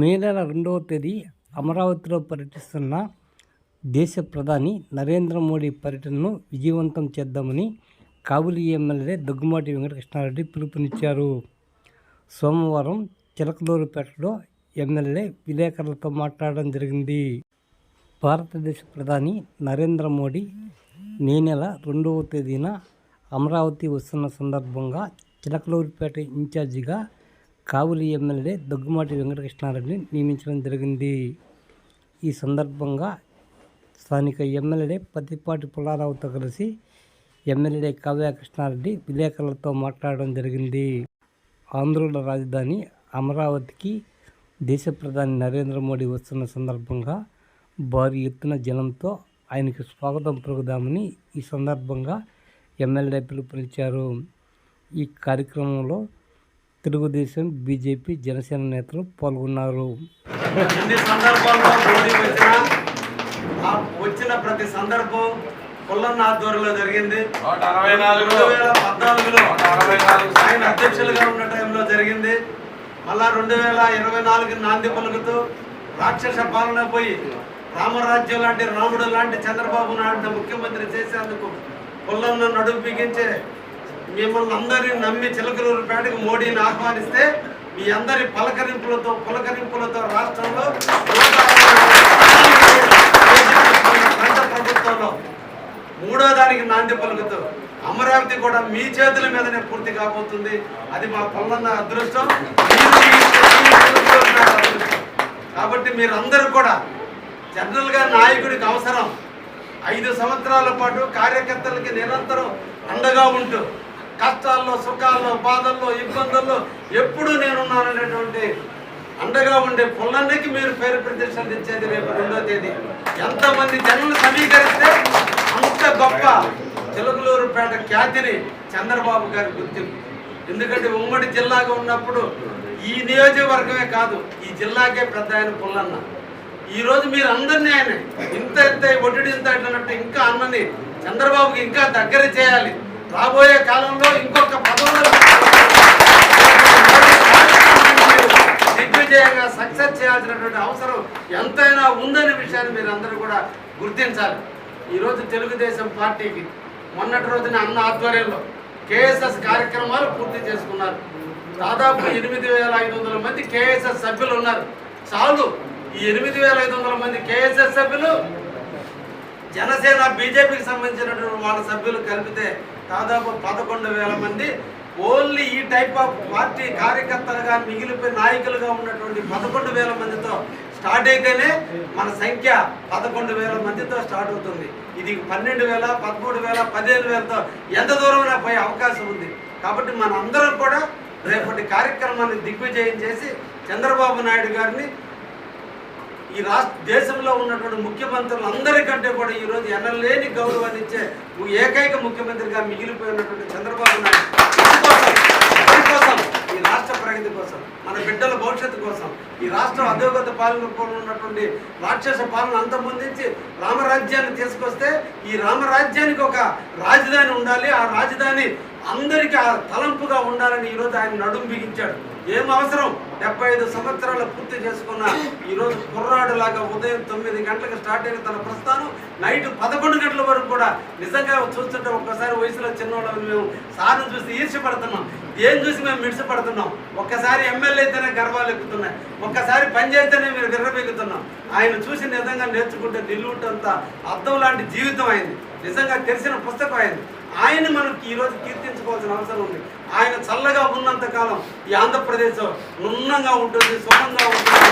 మే నెల రెండవ తేదీ అమరావతిలో పర్యటిస్తున్న దేశ ప్రధాని నరేంద్ర మోడీ పర్యటనను విజయవంతం చేద్దామని కాబులి ఎమ్మెల్యే దగ్గుమాటి వెంకటకృష్ణారెడ్డి పిలుపునిచ్చారు. సోమవారం చిలకలూరుపేటలో ఎమ్మెల్యే విలేకరులతో మాట్లాడడం జరిగింది. భారతదేశ ప్రధాని నరేంద్ర మోడీ మే నెల రెండవ తేదీన అమరావతి వస్తున్న సందర్భంగా చిలకలూరుపేట ఇన్ఛార్జిగా కావులి ఎమ్మెల్యే దగ్గుమాటి వెంకటకృష్ణారెడ్డిని నియమించడం జరిగింది. ఈ సందర్భంగా స్థానిక ఎమ్మెల్యే పత్తిపాటి పుల్లారావుతో కలిసి ఎమ్మెల్యే కావ్య కృష్ణారెడ్డి విలేకరులతో మాట్లాడడం జరిగింది. ఆంధ్రుల రాజధాని అమరావతికి దేశ ప్రధాని నరేంద్ర మోడీ వస్తున్న సందర్భంగా భారీ ఎత్తున జనంతో ఆయనకు స్వాగతం పలుకుదామని ఈ సందర్భంగా ఎమ్మెల్యే పిలుపునిచ్చారు. ఈ కార్యక్రమంలో తెలుగుదేశం బీజేపీ జనసేన నేతలు పాల్గొన్నారు. ఎన్ని సందర్భాల్లో వచ్చినా ఆ వచ్చిన ప్రతి సందర్భం పుల్లన్న ఆధ్వర్యంలో జరిగింది. నూట అరవై నాలుగు రెండు వేల పద్నాలుగులో నూట అరవై నాలుగు ఆయన అధ్యక్షులుగా ఉన్న టైంలో జరిగింది. మళ్ళా రెండు వేల ఇరవై నాలుగు నాంది పలుకుతూ రాక్షస పాలన పోయి రామరాజ్యం లాంటి రాముడు లాంటి చంద్రబాబు నాయుడు ముఖ్యమంత్రి చేసేందుకు పుల్లన్న నడుము బిగించే మిమ్మల్ని అందరినీ నమ్మి చిలకలూరుపేటకు మోడీని ఆహ్వానిస్తే మీ అందరి పలకరింపులతో పులకరింపులతో రాష్ట్రంలో గంట ప్రభుత్వంలో మూడో దానికి నాంది పలుకుతూ అమరావతి కూడా మీ చేతుల మీదనే పూర్తి కాబోతుంది. అది మా పల్లన్న అదృష్టం. కాబట్టి మీరందరూ కూడా జనరల్గా నాయకుడికి అవసరం. ఐదు సంవత్సరాల పాటు కార్యకర్తలకి నిరంతరం అండగా ఉంటూ కష్టాల్లో సుఖాల్లో బాధల్లో ఇబ్బందుల్లో ఎప్పుడూ నేనున్నాననేటువంటి అండగా ఉండే పుల్లన్నకి మీరు పేరు ప్రతిష్టలు తెచ్చేది రేపు రెండో తేదీ. ఎంతమంది జనులు సమీకరిస్తే అంత గొప్ప చిలకలూరుపేట ఖ్యాతిని చంద్రబాబు గారి గుర్తింపు. ఎందుకంటే ఉమ్మడి జిల్లాగా ఉన్నప్పుడు ఈ నియోజకవర్గమే కాదు ఈ జిల్లాకే పెద్ద ఆయన పుల్లన్న. ఈరోజు మీరు అందరినీ ఆయన. ఇంత ఇంత ఒడ్డు ఇంత ఇంకా అన్నని చంద్రబాబుకి ఇంకా దగ్గర చేయాలి. రాబోయే కాలంలో ఇంకొక పదవులు దిగ్విజయంగా సక్సెస్ చేయాల్సినటువంటి అవసరం ఎంతైనా ఉందనే విషయాన్ని మీరు అందరూ కూడా గుర్తించాలి. ఈరోజు తెలుగుదేశం పార్టీకి మొన్నటి రోజున అన్న ఆధ్వర్యంలో కేఎస్ఎస్ కార్యక్రమాలు పూర్తి చేసుకున్నారు. దాదాపు ఎనిమిది వేల ఐదు వందల మంది కేఎస్ఎస్ సభ్యులు ఉన్నారు. చాలు ఈ ఎనిమిది వేల ఐదు వందల మంది కేఎస్ఎస్ సభ్యులు జనసేన బీజేపీకి సంబంధించినటువంటి వాళ్ళ సభ్యులు కలిపితే దాదాపు పదకొండు వేల మంది ఓన్లీ ఈ టైప్ ఆఫ్ పార్టీ కార్యకర్తలుగా మిగిలిపోయి నాయకులుగా ఉన్నటువంటి పదకొండు వేల మందితో స్టార్ట్ అయితేనే మన సంఖ్య పదకొండు వేల మందితో స్టార్ట్ అవుతుంది. ఇది పన్నెండు వేల పదమూడు వేల పదిహేను వేలతో ఎంత దూరమైనా పోయే అవకాశం ఉంది. కాబట్టి మన అందరం కూడా రేపటి కార్యక్రమాన్ని దిగ్విజయం చేసి చంద్రబాబు నాయుడు గారిని ఈ రాష్ట్ర దేశంలో ఉన్నటువంటి ముఖ్యమంత్రులు అందరికంటే కూడా ఈ రోజు ఎనలేని గౌరవాన్ని ఇచ్చే ఏకైక ముఖ్యమంత్రిగా మిగిలిపోయినటువంటి చంద్రబాబు నాయుడు. కోసం ఈ రాష్ట్ర ప్రగతి కోసం మన బిడ్డల భవిష్యత్తు కోసం ఈ రాష్ట్రం అధోగత పాలన ఉన్నటువంటి రాక్షస పాలన అంతమొందించి రామరాజ్యాన్ని తీసుకొస్తే ఈ రామరాజ్యానికి ఒక రాజధాని ఉండాలి. ఆ రాజధాని అందరికీ ఆ తలంపుగా ఉండాలని ఈరోజు ఆయన నడుము బిగించాడు. ఏం అవసరం? డెబ్బై ఐదు సంవత్సరాలు పూర్తి చేసుకున్న ఈరోజు కుర్రాడు లాగా ఉదయం తొమ్మిది గంటలకు స్టార్ట్ అయిన తన ప్రస్థానం నైట్ పదకొండు గంటల వరకు కూడా నిజంగా చూస్తుంటే ఒక్కసారి వయసులో చిన్నవాళ్ళని మేము సార్ని చూసి ఈర్ష్యపడుతున్నాం. ఏం చూసి మేము మిడిసిపడుతున్నాం? ఒక్కసారి ఎమ్మెల్యే అయితేనే గర్వాలు ఎక్కుతున్నాయి. ఒక్కసారి పనిచేస్తేనే మీరు విర్రబెక్కుతున్నాం ఆయన చూసి నిజంగా నేర్చుకుంటే నిల్లుంటంత అర్థం లాంటి జీవితం అయింది. నిజంగా తెలిసిన పుస్తకం అయింది. ఆయన మనం ఈరోజు కీర్తించుకోవాల్సిన అవసరం ఉంది. ఆయన చల్లగా ఉన్నంత కాలం ఈ ఆంధ్రప్రదేశ్ నున్నంగా ఉంటుంది సుఖంగా ఉంటుంది.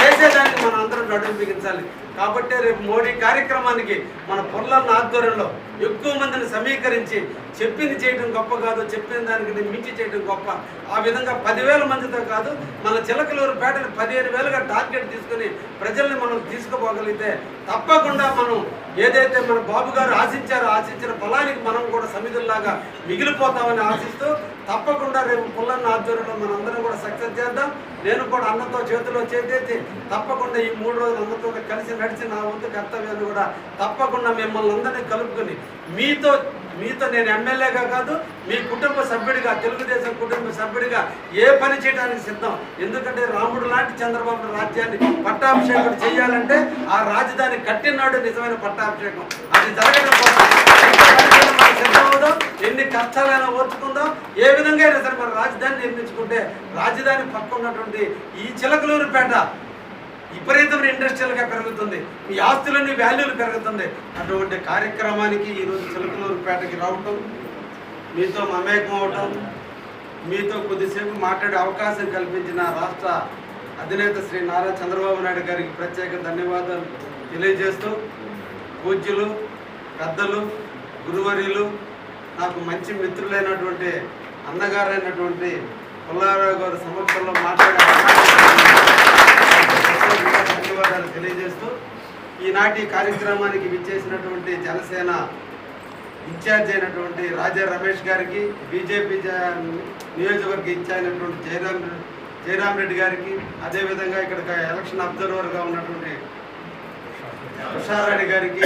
చేసేదానికి మనం అందరం నడుము బిగించాలి. కాబట్టి రేపు మోడీ కార్యక్రమానికి మన పొల్లన్న ఆధ్వర్యంలో ఎక్కువ మందిని సమీకరించి చెప్పింది చేయడం గొప్ప కాదు చెప్పిన దానికి మించి చేయడం గొప్ప. ఆ విధంగా పదివేల మందితో కాదు మన చిలకలూరు పేటను పదిహేను వేలుగా టార్గెట్ తీసుకుని ప్రజల్ని మనం తీసుకుపోగలిగితే తప్పకుండా మనం ఏదైతే మన బాబు గారు ఆశించారో ఆశించిన ఫలానికి మనం కూడా సమిధుల్లాగా మిగిలిపోతామని ఆశిస్తూ తప్పకుండా రేపు పుల్లన్న ఆధ్వర్యంలో మనందరం కూడా సక్సెస్ చేద్దాం. నేను కూడా అన్నతో చేతిలో చేసేసి తప్పకుండా ఈ మూడు రోజులు అన్నతో కలిసి నడిచి నా వంతు కర్తవ్యాన్ని కూడా తప్పకుండా మిమ్మల్ని అందరినీ కలుపుకొని మీతో మీతో నేను ఎమ్మెల్యేగా కాదు మీ కుటుంబ సభ్యుడిగా తెలుగుదేశం కుటుంబ సభ్యుడిగా ఏ పని చేయడానికి సిద్ధం? ఎందుకంటే రాముడు లాంటి చంద్రబాబు రాజ్యాన్ని పట్టాభిషేకం చేయాలంటే ఆ రాజధాని కట్టినాడు నిజమైన పట్టాభిషేకం. అది జరగడం సిద్ధమవుదాం ఎన్ని కష్టాలైనా ఓర్చుకుందాం ఏ విధంగా అయినా సరే మన రాజధాని నిర్మించుకుంటే రాజధాని పక్క ఉన్నటువంటి ఈ చిలకలూరుపేట విపరీతమైన ఇండస్ట్రియల్గా పెరుగుతుంది. మీ ఆస్తులన్నీ వాల్యూలు పెరుగుతుంది. అటువంటి కార్యక్రమానికి ఈరోజు చిలకలూరుపేటకి రావటం మీతో మమేకం అవటం మీతో కొద్దిసేపు మాట్లాడే అవకాశం కల్పించిన రాష్ట్ర అధినేత శ్రీ నారా చంద్రబాబు నాయుడు గారికి ప్రత్యేక ధన్యవాదాలు తెలియజేస్తూ పూజ్యులు పెద్దలు గురువర్యులు నాకు మంచి మిత్రులైనటువంటి అన్నగారైనటువంటి పుల్లారావు గారు సమక్షంలో మాట్లాడే అవకాశం ఇచ్చినందుకు ప్రత్యేకంగా ధన్యవాదాలు తెలియజేస్తూ ఈనాటి కార్యక్రమానికి విచ్చేసినటువంటి జనసేన ఇన్ఛార్జ్ అయినటువంటి రాజా రమేష్ గారికి బీజేపీ నియోజకవర్గ ఇన్ఛార్జ్ అయినటువంటి జయరామ్ జయరామ్ రెడ్డి గారికి అదేవిధంగా ఇక్కడ ఎలక్షన్ అబ్జర్వర్గా ఉన్నటువంటి తుషారాణి గారికి